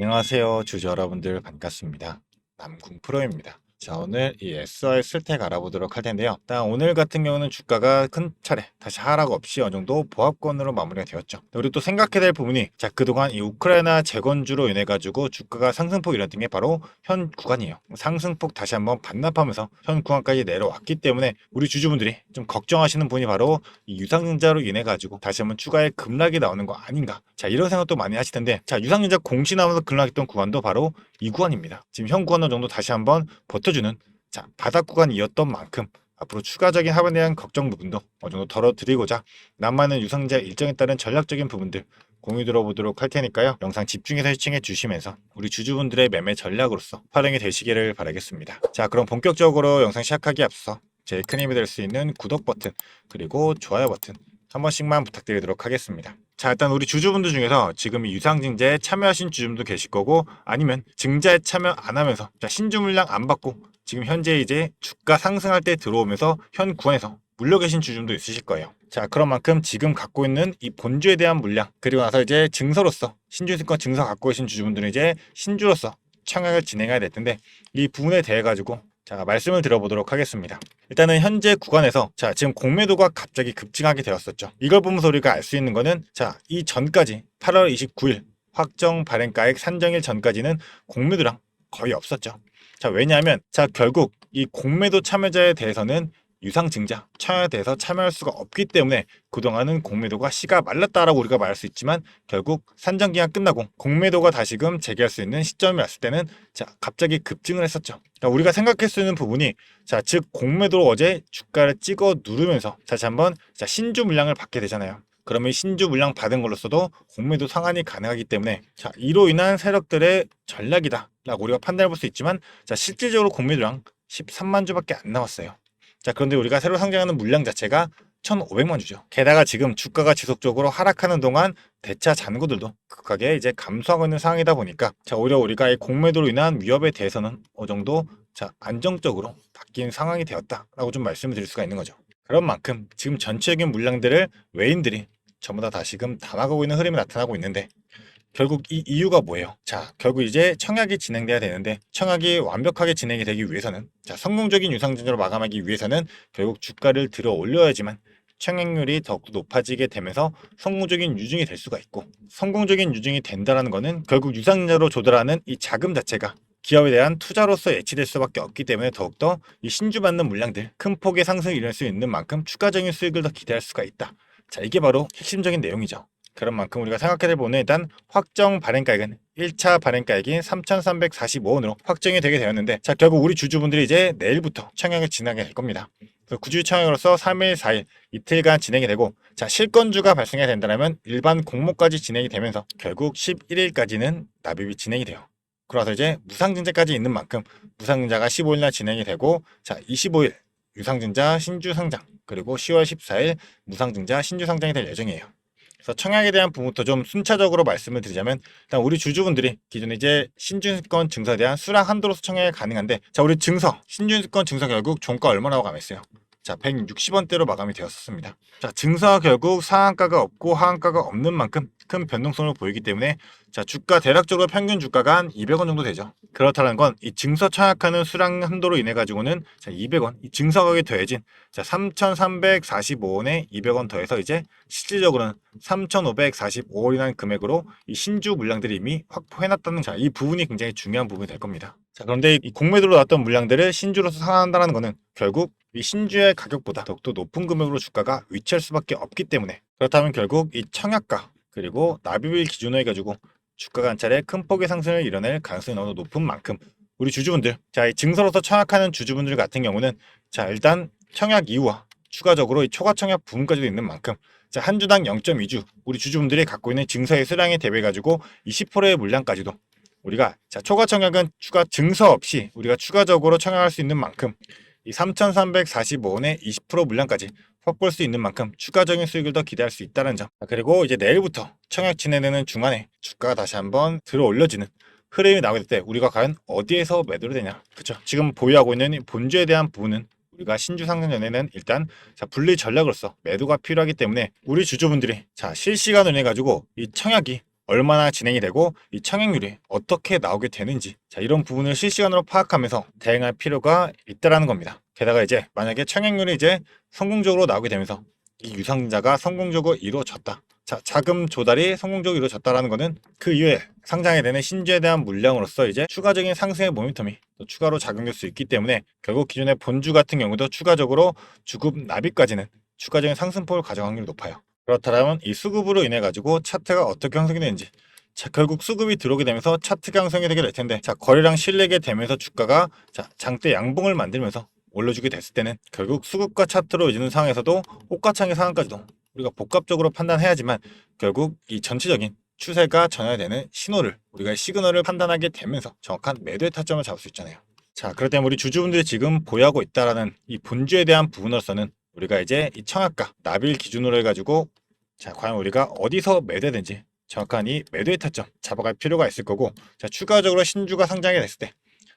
안녕하세요 주주 여러분들. 반갑습니다. 남궁 프로입니다 자 오늘 이 SR 쓸택 알아보도록 할 텐데요. 일단 오늘 같은 경우는 주가가 큰 차례 다시 하락 없이 어느 정도 보합권으로 마무리가 되었죠. 우리 또 생각해야 될 부분이 자 그동안 이 우크라이나 재건주로 인해 가지고 주가가 상승폭 일어났던 게 바로 현 구간이에요. 상승폭 다시 한번 반납하면서 현 구간까지 내려왔기 때문에 우리 주주분들이 좀 걱정하시는 분이 바로 이 유상증자로 인해 가지고 다시 한번 추가의 급락이 나오는 거 아닌가. 자 이런 생각도 많이 하실 텐데 자 유상증자 공시 나오면서 급락했던 구간도 바로 이 구간입니다. 지금 현 구간 어느 정도 다시 한번 버텨 주는 자 바닥 구간이었던 만큼 앞으로 추가적인 하반에 대한 걱정 부분도 어느 정도 덜어드리고자 남아있는 유상증자 일정에 따른 전략적인 부분들 공유 들어보도록 할 테니까요. 영상 집중해서 시청해 주시면서 우리 주주분들의 매매 전략으로서 활용이 되시기를 바라겠습니다. 자 그럼 본격적으로 영상 시작하기 앞서 제큰 힘이 될 수 있는 구독 버튼 그리고 좋아요 버튼 한 번씩만 부탁드리도록 하겠습니다. 자 일단 우리 주주분들 중에서 지금 이 유상증자에 참여하신 주주분도 계실 거고 아니면 증자에 참여 안 하면서 자 신주 물량 안 받고 지금 현재 이제 주가 상승할 때 들어오면서 현 구간에서 물려 계신 주주분도 있으실 거예요. 자 그런 만큼 지금 갖고 있는 이 본주에 대한 물량 그리고 나서 이제 증서로서 신주증권 증서 갖고 계신 주주분들은 이제 신주로서 청약을 진행해야 될 텐데 이 부분에 대해 가지고 자 말씀을 들어보도록 하겠습니다. 일단은 현재 구간에서 자 지금 공매도가 갑자기 급증하게 되었었죠. 이걸 보면서 우리가 알 수 있는 거는 자 이 전까지 8월 29일 확정 발행가액 산정일 전까지는 공매도랑 거의 없었죠. 자 왜냐하면 자 결국 이 공매도 참여자에 대해서는 유상증자 참여에 대해서 참여할 수가 없기 때문에 그동안은 공매도가 씨가 말랐다라고 우리가 말할 수 있지만 결국 산정 기간 끝나고 공매도가 다시금 재개할 수 있는 시점이 왔을 때는 자 갑자기 급증을 했었죠. 그러니까 우리가 생각할 수 있는 부분이 자즉 공매도로 어제 주가를 찍어 누르면서 다시 한번 자 신주 물량을 받게 되잖아요. 그러면 신주 물량 받은 걸로써도 공매도 상환이 가능하기 때문에 자 이로 인한 세력들의 전략이다라고 우리가 판단해 볼 수 있지만 자 실질적으로 공매도량 13만 주밖에 안 나왔어요. 자 그런데 우리가 새로 상장하는 물량 자체가 1,500만 주죠. 게다가 지금 주가가 지속적으로 하락하는 동안 대차 잔고들도 극하게 이제 감소하고 있는 상황이다 보니까 자 오히려 우리가 이 공매도로 인한 위협에 대해서는 어느 정도 자 안정적으로 바뀐 상황이 되었다라고 좀 말씀을 드릴 수가 있는 거죠. 그런 만큼 지금 전체적인 물량들을 외인들이 전부 다 다시금 담아가고 있는 흐름이 나타나고 있는데 결국 이 이유가 뭐예요? 자, 결국 이제 청약이 진행돼야 되는데 청약이 완벽하게 진행이 되기 위해서는 자, 성공적인 유상증자로 마감하기 위해서는 결국 주가를 들어 올려야지만 청약률이 더욱 높아지게 되면서 성공적인 유증이 될 수가 있고 성공적인 유증이 된다라는 거는 결국 유상증자로 조달하는 이 자금 자체가 기업에 대한 투자로서 예치될 수밖에 없기 때문에 더욱더 이 신주받는 물량들 큰 폭의 상승을 일어날 수 있는 만큼 추가적인 수익을 더 기대할 수가 있다. 자, 이게 바로 핵심적인 내용이죠. 그런 만큼 우리가 생각해 보면 일단 확정 발행가액은 1차 발행가액인 3,345원으로 확정이 되게 되었는데 자 결국 우리 주주분들이 이제 내일부터 청약을 진행하게 될 겁니다. 구주 청약으로서 3일, 4일 이틀간 진행이 되고 자 실건주가 발생이 된다면 일반 공모까지 진행이 되면서 결국 11일까지는 납입이 진행이 돼요. 그래서 이제 무상증자까지 있는 만큼 무상증자가 15일날 진행이 되고 자 25일 유상증자 신주 상장 그리고 10월 14일 무상증자 신주 상장이 될 예정이에요. 그래서 청약에 대한 부분부터 좀 순차적으로 말씀을 드리자면 일단 우리 주주분들이 기존에 이제 신준권 증서에 대한 수락 한도로서 청약이 가능한데 자 우리 증서 신준권 증서 결국 종가 얼마라고 감했어요? 자 160원대로 마감이 되었습니다. 자 증서가 결국 상한가가 없고 하한가가 없는 만큼 큰 변동성을 보이기 때문에 자 주가 대략적으로 평균 주가가 한 200원 정도 되죠. 그렇다는 건 이 증서 청약하는 수락 한도로 인해 가지고는 자 200원 이 증서 가격이 더해진 자 3,345원에 200원 더해서 이제 실질적으로는 3,545원이라는 금액으로 이 신주 물량들이 이미 확보해놨다는 자 이 부분이 굉장히 중요한 부분이 될 겁니다. 자 그런데 이 공매도로 나왔던 물량들을 신주로서 상환한다는 거는 결국 이 신주의 가격보다 더욱더 높은 금액으로 주가가 위치할 수밖에 없기 때문에 그렇다면 결국 이 청약가 그리고 납입일 기준으로 해가지고 한 차례 큰 폭의 상승을 이뤄낼 가능성이 너무 높은 만큼 우리 주주분들 자 이 증서로서 청약하는 주주분들 같은 경우는 자 일단 청약 이후와 추가적으로 이 초과 청약 부분까지도 있는 만큼 자 한 주당 0.2주 우리 주주분들이 갖고 있는 증서의 수량에 대비해 가지고 20%의 물량까지도 우리가 자 초과 청약은 추가 증서 없이 우리가 추가적으로 청약할 수 있는 만큼 이 3,345원의 20% 물량까지 확보할 수 있는 만큼 추가적인 수익을 더 기대할 수 있다는 점. 자, 그리고 이제 내일부터 청약 진행되는 중간에 주가가 다시 한번 들어 올려지는 흐름이 나오게 될 때 우리가 과연 어디에서 매도를 되냐. 그렇죠. 지금 보유하고 있는 이 본주에 대한 부분은 우리가 신주 상승 전에는 일단 자 분리 전략으로서 매도가 필요하기 때문에 우리 주주분들이 자 실시간으로 해 가지고 이 청약이 얼마나 진행이 되고 이 청약률이 어떻게 나오게 되는지 자 이런 부분을 실시간으로 파악하면서 대응할 필요가 있다라는 겁니다. 게다가 이제 만약에 청약률이 이제 성공적으로 나오게 되면서 이 유상자가 성공적으로 이루어졌다. 자 자금 조달이 성공적으로 이루어졌다라는 것은 그 이후에 상장이 되는 신주에 대한 물량으로서 이제 추가적인 상승의 모멘텀이 또 추가로 작용될 수 있기 때문에 결국 기존의 본주 같은 경우도 추가적으로 주급 납입까지는 추가적인 상승폭을 가져갈 확률이 높아요. 그렇다면 이 수급으로 인해 가지고 차트가 어떻게 형성이 되는지 자, 결국 수급이 들어오게 되면서 차트가 형성이 되게 될 텐데 자 거래량 실리게 되면서 주가가 자 장대 양봉을 만들면서 올려주게 됐을 때는 결국 수급과 차트로 이어지는 상황에서도 호가창의 상황까지도 우리가 복합적으로 판단해야지만 결국 이 전체적인 추세가 전환되는 신호를 우리가 시그널을 판단하게 되면서 정확한 매도의 타점을 잡을 수 있잖아요. 자, 때문에 우리 주주분들이 지금 보유하고 있다라는 이 본주에 대한 부분으로서는 우리가 이제 이 청약가, 납일 기준으로 해가지고 자, 과연 우리가 어디서 매도해야되는지 정확한 이 매도의 타점 잡아갈 필요가 있을 거고 자, 추가적으로 신주가 상장이 됐을 때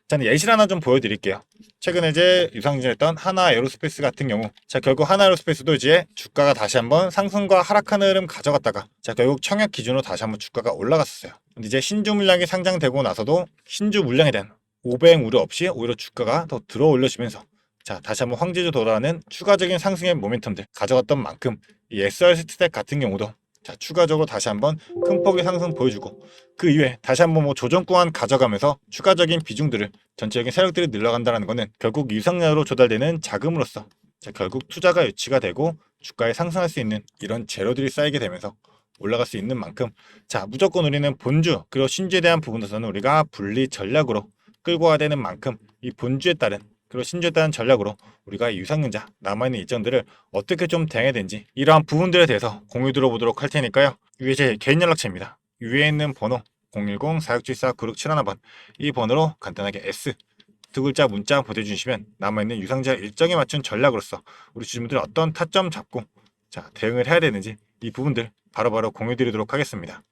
저는 예시를 하나 좀 보여드릴게요. 최근에 이제 유상증했던 하나 에어로스페이스 같은 경우 자 결국 하나 에어로스페이스도 이제 주가가 다시 한번 상승과 하락하는 흐름 가져갔다가 자 결국 청약 기준으로 다시 한번 주가가 올라갔었어요. 근데 이제 신주 물량이 상장되고 나서도 신주 물량에 대한 오배행 우려 없이 오히려 주가가 더 들어 올려지면서 자 다시 한번 황제주 돌아가는 추가적인 상승의 모멘텀들 가져갔던 만큼 이 SR 스택 같은 경우도 자 추가적으로 다시 한번 큰 폭의 상승 보여주고 그 이후에 다시 한번 뭐 조정 구간 가져가면서 추가적인 비중들을 전체적인 세력들이 늘어간다는 것은 결국 유상량으로 조달되는 자금으로서 자, 결국 투자가 유치가 되고 주가에 상승할 수 있는 이런 재료들이 쌓이게 되면서 올라갈 수 있는 만큼 자 무조건 우리는 본주 그리고 신주에 대한 부분에서는 우리가 분리 전략으로 끌고 가야 되는 만큼 이 본주에 따른 그리고 신주에 따른 전략으로 우리가 유상증자 남아있는 일정들을 어떻게 좀 대응해야 되는지 이러한 부분들에 대해서 공유 들어보도록 할 테니까요. 위에 제 개인 연락처입니다. 위에 있는 번호 010-4674-9671번 이 번호로 간단하게 S 두 글자 문자 보내주시면 남아있는 유상자 일정에 맞춘 전략으로서 우리 주주분들 어떤 타점 잡고 자 대응을 해야 되는지 이 부분들 바로바로 공유드리도록 하겠습니다.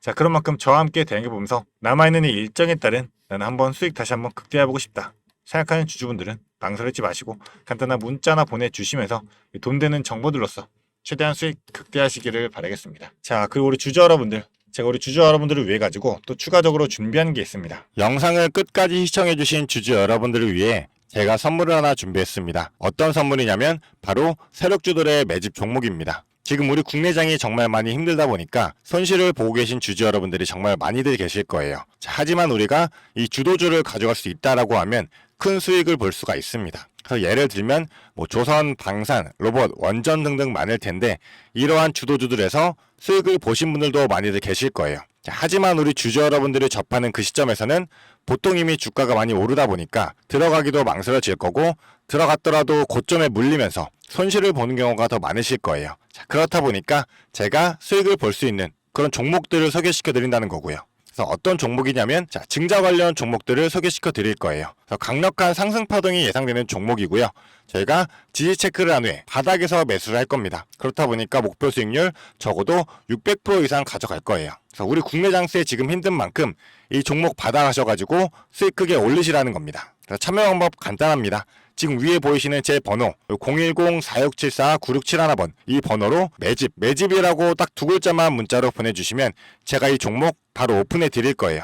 자 그런 만큼 저와 함께 대응해보면서 남아있는 이 일정에 따른 나는 한번 수익 다시 한번 극대화해보고 싶다 생각하는 주주분들은 망설이지 마시고 간단한 문자나 보내주시면서 돈 되는 정보들로서 최대한 수익 극대화하시기를 바라겠습니다. 자 그리고 우리 주주 여러분들 제가 우리 주주 여러분들을 위해 가지고 또 추가적으로 준비한 게 있습니다. 영상을 끝까지 시청해주신 주주 여러분들을 위해 제가 선물을 하나 준비했습니다. 어떤 선물이냐면 바로 세력주들의 매집 종목입니다. 지금 우리 국내장이 정말 많이 힘들다 보니까 손실을 보고 계신 주주 여러분들이 정말 많이들 계실 거예요. 자, 하지만 우리가 이 주도주를 가져갈 수 있다라고 하면 큰 수익을 볼 수가 있습니다. 그래서 예를 들면 뭐 조선, 방산, 로봇, 원전 등등 많을 텐데 이러한 주도주들에서 수익을 보신 분들도 많이들 계실 거예요. 자, 하지만 우리 주주 여러분들이 접하는 그 시점에서는 보통 이미 주가가 많이 오르다 보니까 들어가기도 망설여질 거고 들어갔더라도 고점에 물리면서 손실을 보는 경우가 더 많으실 거예요. 자, 그렇다 보니까 제가 수익을 볼 수 있는 그런 종목들을 소개시켜 드린다는 거고요. 그래서 어떤 종목이냐면 자, 증자 관련 종목들을 소개시켜 드릴 거예요. 강력한 상승 파동이 예상되는 종목이고요. 저희가 지지 체크를 한 후에 바닥에서 매수를 할 겁니다. 그렇다 보니까 목표 수익률 적어도 600% 이상 가져갈 거예요. 그래서 우리 국내 장세에 지금 힘든 만큼 이 종목 받아가셔가지고 수익 크게 올리시라는 겁니다. 그래서 참여 방법 간단합니다. 지금 위에 보이시는 제 번호 010-4674-9671번 이 번호로 매집, 매집이라고 딱 두 글자만 문자로 보내주시면 제가 이 종목 바로 오픈해 드릴 거예요.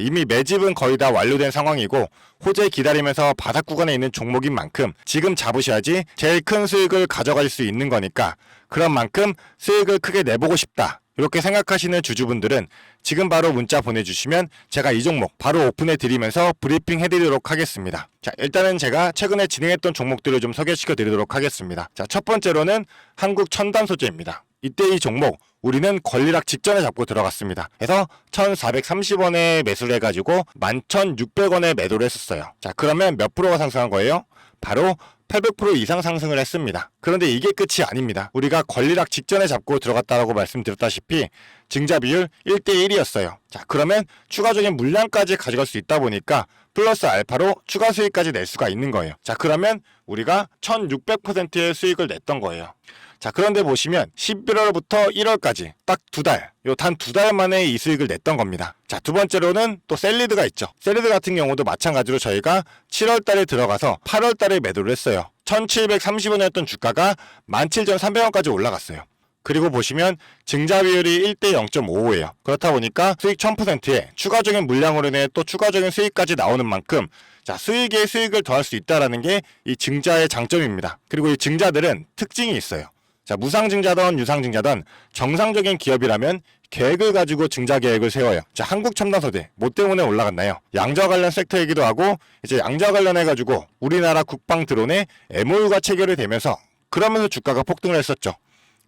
이미 매집은 거의 다 완료된 상황이고 호재 기다리면서 바닥 구간에 있는 종목인 만큼 지금 잡으셔야지 제일 큰 수익을 가져갈 수 있는 거니까 그런 만큼 수익을 크게 내보고 싶다. 이렇게 생각하시는 주주분들은 지금 바로 문자 보내주시면 제가 이 종목 바로 오픈해 드리면서 브리핑 해드리도록 하겠습니다. 자, 일단은 제가 최근에 진행했던 종목들을 좀 소개시켜 드리도록 하겠습니다. 자, 첫 번째로는 한국 첨단 소재입니다. 이때 이 종목 우리는 권리락 직전에 잡고 들어갔습니다. 그래서 1,430원에 매수를 해가지고 11,600원에 매도를 했었어요. 자, 그러면 몇 프로가 상승한 거예요? 바로 800% 이상 상승을 했습니다. 그런데 이게 끝이 아닙니다. 우리가 권리락 직전에 잡고 들어갔다라고 말씀드렸다시피 증자 비율 1대1이었어요. 자, 그러면 추가적인 물량까지 가져갈 수 있다 보니까 플러스 알파로 추가 수익까지 낼 수가 있는 거예요. 자, 그러면 우리가 1600%의 수익을 냈던 거예요. 자, 그런데 보시면 11월부터 1월까지 딱 두 달, 요 단 두 달 만에 이 수익을 냈던 겁니다. 자, 두 번째로는 또 셀리드가 있죠. 셀리드 같은 경우도 마찬가지로 저희가 7월 달에 들어가서 8월 달에 매도를 했어요. 1730원이었던 주가가 17,300원까지 올라갔어요. 그리고 보시면 증자 비율이 1대 0.55예요. 그렇다 보니까 수익 1000%에 추가적인 물량으로 인해 또 추가적인 수익까지 나오는 만큼 자, 수익에 수익을 더할 수 있다라는 게 이 증자의 장점입니다. 그리고 이 증자들은 특징이 있어요. 자, 무상증자든 유상증자든 정상적인 기업이라면 계획을 가지고 증자 계획을 세워요. 자, 한국 첨단소재 뭐 때문에 올라갔나요? 양자 관련 섹터이기도 하고 이제 양자 관련해 가지고 우리나라 국방 드론에 MOU가 체결이 되면서 그러면서 주가가 폭등을 했었죠.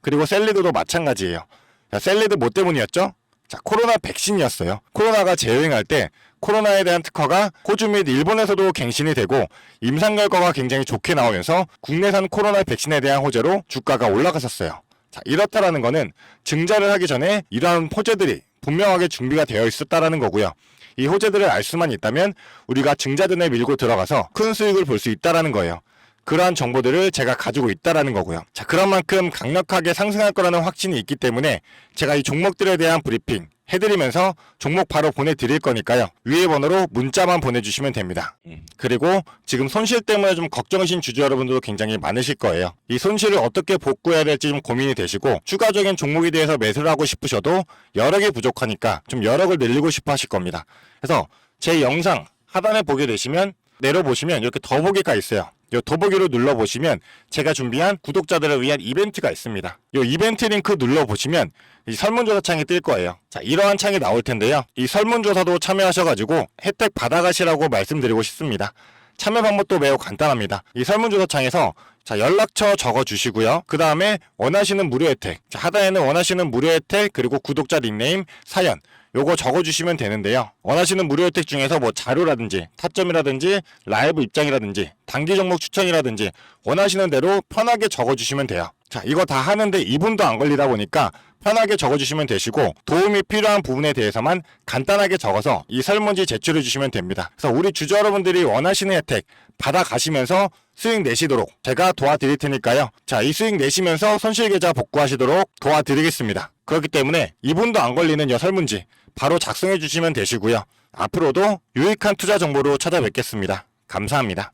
그리고 셀리드도 마찬가지예요. 자, 셀리드 뭐 때문이었죠? 자, 코로나 백신이었어요. 코로나가 재유행할 때 코로나에 대한 특허가 호주 및 일본에서도 갱신이 되고 임상 결과가 굉장히 좋게 나오면서 국내산 코로나 백신에 대한 호재로 주가가 올라갔었어요. 자, 이렇다라는 거는 증자를 하기 전에 이러한 호재들이 분명하게 준비가 되어 있었다라는 거고요. 이 호재들을 알 수만 있다면 우리가 증자든에 밀고 들어가서 큰 수익을 볼 수 있다라는 거예요. 그러한 정보들을 제가 가지고 있다라는 거고요. 자, 그런 만큼 강력하게 상승할 거라는 확신이 있기 때문에 제가 이 종목들에 대한 브리핑 해드리면서 종목 바로 보내드릴 거니까요. 위에 번호로 문자만 보내주시면 됩니다. 그리고 지금 손실 때문에 좀 걱정이신 주주 여러분들도 굉장히 많으실 거예요. 이 손실을 어떻게 복구해야 될지 좀 고민이 되시고 추가적인 종목에 대해서 매수를 하고 싶으셔도 여력이 부족하니까 좀 여력을 늘리고 싶어 하실 겁니다. 그래서 제 영상 하단에 보게 되시면 내려보시면 이렇게 더보기가 있어요. 이 더보기로 눌러보시면 제가 준비한 구독자들을 위한 이벤트가 있습니다. 이 이벤트 링크 눌러보시면 이 설문조사 창이 뜰 거예요. 자, 이러한 창이 나올 텐데요. 이 설문조사도 참여하셔가지고 혜택 받아가시라고 말씀드리고 싶습니다. 참여 방법도 매우 간단합니다. 이 설문조사 창에서 자, 연락처 적어주시고요. 그 다음에 원하시는 무료 혜택. 자, 하단에는 원하시는 무료 혜택, 그리고 구독자 닉네임, 사연. 요거 적어주시면 되는데요. 원하시는 무료 혜택 중에서 뭐 자료라든지 타점이라든지 라이브 입장이라든지 단기 종목 추천이라든지 원하시는 대로 편하게 적어주시면 돼요. 자, 이거 다 하는데 2분도 안 걸리다 보니까 편하게 적어주시면 되시고 도움이 필요한 부분에 대해서만 간단하게 적어서 이 설문지 제출해 주시면 됩니다. 그래서 우리 주주 여러분들이 원하시는 혜택 받아가시면서 수익 내시도록 제가 도와드릴 테니까요. 자, 이 수익 내시면서 손실 계좌 복구하시도록 도와드리겠습니다. 그렇기 때문에 2분도 안 걸리는 이 설문지 바로 작성해 주시면 되시고요. 앞으로도 유익한 투자 정보로 찾아뵙겠습니다. 감사합니다.